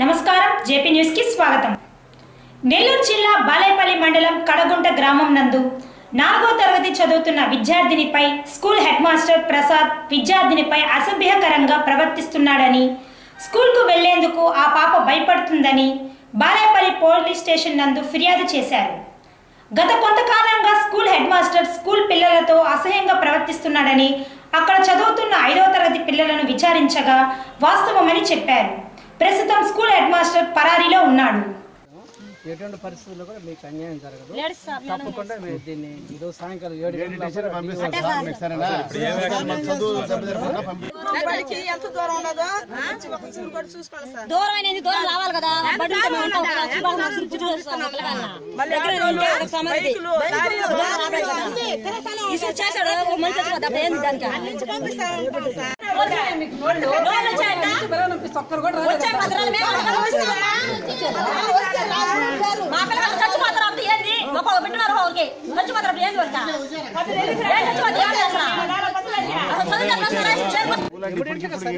నమస్కారం జేపీ న్యూస్కి స్వాగతం. నెల్లూరు జిల్లా బాలేపల్లి మండలం కడగుంట గ్రామం నందు నాలుగో తరగతి చదువుతున్న విద్యార్థినిపై స్కూల్ హెడ్ మాస్టర్ ప్రసాద్ విద్యార్థినిపై అసభ్యకరంగా ప్రవర్తిస్తున్నాడని స్కూల్కు వెళ్ళేందుకు ఆ పాప భయపడుతుందని బాలేపల్లి పోలీస్ స్టేషన్ నందు ఫిర్యాదు చేశారు. గత కొంతకాలంగా స్కూల్ హెడ్ మాస్టర్ స్కూల్ పిల్లలతో అసహ్యంగా ప్రవర్తిస్తున్నాడని అక్కడ చదువుతున్న ఐదవ తరగతి పిల్లలను విచారించగా వాస్తవమని చెప్పారు. ప్రస్తుతం స్కూల్ హెడ్ మాస్టర్ పరారీలో ఉన్నాడు. ఎటువంటి పరిస్థితుల్లో కూడా మీకు అన్యాయం జరగదు. తప్పకుండా మీరు దీన్ని ఈరోజు సాయంకాలం ఏడు దూరం అనేది దూరం రావాలి కదా? బడి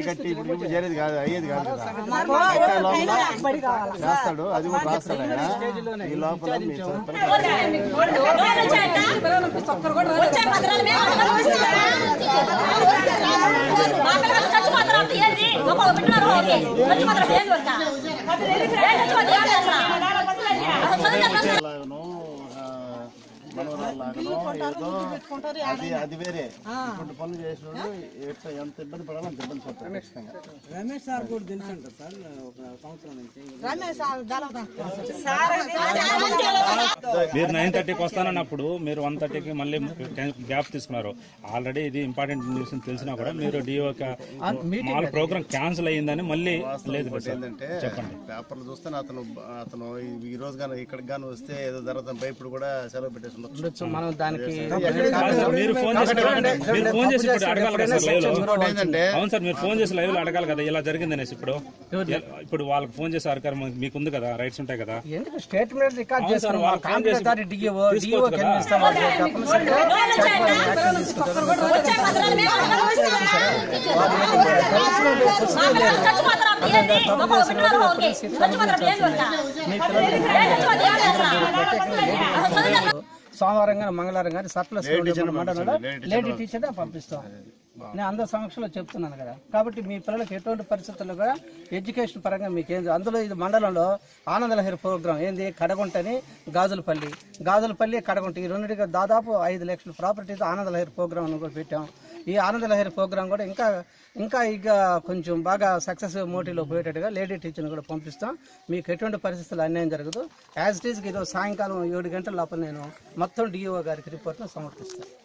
కట్టి ఇప్పుడు ఇప్పుడు చేరేది కాదు అయ్యేది కాదు లోపల రాస్తాడు అది కూడా రాస్తాడు ఆయన ఈ లోపల మీ చెప్పండి. లోన్లు వచ్చాయంట? వచ్చే పత్రాలు మేము అనుభవిస్తామా? మా పిల్లగాళ్ళు చచ్చిపోతారు అప్పుడు ఏంది ఒక్కొక్క బిడ్డన్నారు ఒకరికి చచ్చిపోతారు అప్పుడు ఏంది వరక ఏం చచ్చిపోతే ఏం చేస్తా అసలు చదువుతారు కదా సార్? లాగను, ఆ, మనవరాల్లాగను, ఏదో అది అది వేరే ఇప్పుడు పనులు చేసినోడు ఎట్లా ఎంత ఇబ్బంది పడాలో అంత ఇబ్బంది రమేష్ సార్ కూడా తెలుసు అంట సార్ ఒక సంవత్సరం నుంచి రమేష్ సార్ మీరు నైన్ థర్టీకి వస్తానన్నప్పుడు మీరు వన్ థర్టీకి మళ్ళీ గ్యాప్ తీసుకున్నారు. ఆల్రెడీ ఇది ఇంపార్టెంట్ న్యూస్ అని తెలిసినా కూడా మీరు డిఓ మామూలు ప్రోగ్రామ్ క్యాన్సిల్ అయ్యిందని మళ్ళీ లేదు ఏంటంటే చెప్పండి. పేపర్లు చూస్తే అతను అతను ఈ- రోజు కానీ ఇక్కడికి కానీ వస్తే ఏదో జరుగుతుంది భయపడి కూడా సెలవు పెట్టేసి ఉండొచ్చు. మనం దానికి మీరు ఫోన్ చేసి మీరు ఫోన్ చేసి ఇప్పుడు అడగాలి కదా లైవ్ అవును సార్ మీరు ఫోన్ చేసి లైవ్లో అడగాలి కదా. ఇలా జరిగింది అనేసి ఇప్పుడు. ఇప్పుడు వాళ్ళకి ఫోన్ చేసే అధికారం మీకు ఉంది కదా రైట్స్ ఉంటాయి కదా. ఎందుకు? స్టేట్మెంట్ రికార్డ్ అవును కాంగ్రెస్ డిఓ డిఓ సోమవారం కానీ మంగళవారం కానీ సప్లస్ మండలంలో లేడీ లేడీ టీచర్ పంపిస్తాం నేను అందరి సమక్షంలో చెప్తున్నాను కదా. కాబట్టి మీ పిల్లలకి ఎటువంటి పరిస్థితుల్లో కూడా ఎడ్యుకేషన్ పరంగా మీకు ఏంది అందులో ఇది మండలంలో ఆనందలహరి ప్రోగ్రాం ఏంది? కడగుంటని గాజులపల్లి. గాజులపల్లి కడగుంట. ఈ రెండింటికి దాదాపు ఐదు లక్షల ప్రాపర్టీస్ ఆనందలహరి ప్రోగ్రాం అని కూడా పెట్టాం. ఈ ఆనందలహరి ప్రోగ్రాం కూడా ఇంకా ఇంకా ఇక కొంచెం బాగా సక్సెస్ మోటివ్లో పోయేటట్టుగా లేడీ టీచర్ని కూడా పంపిస్తాం. మీకు ఎటువంటి పరిస్థితులు అన్యాయం జరగదు. యాజ్ ఇట్ ఈస్కి ఈరోజు సాయంకాలం ఏడు గంటల లోపల నేను మొత్తం డిఓ గారికి రిపోర్ట్ను సమర్పిస్తాను.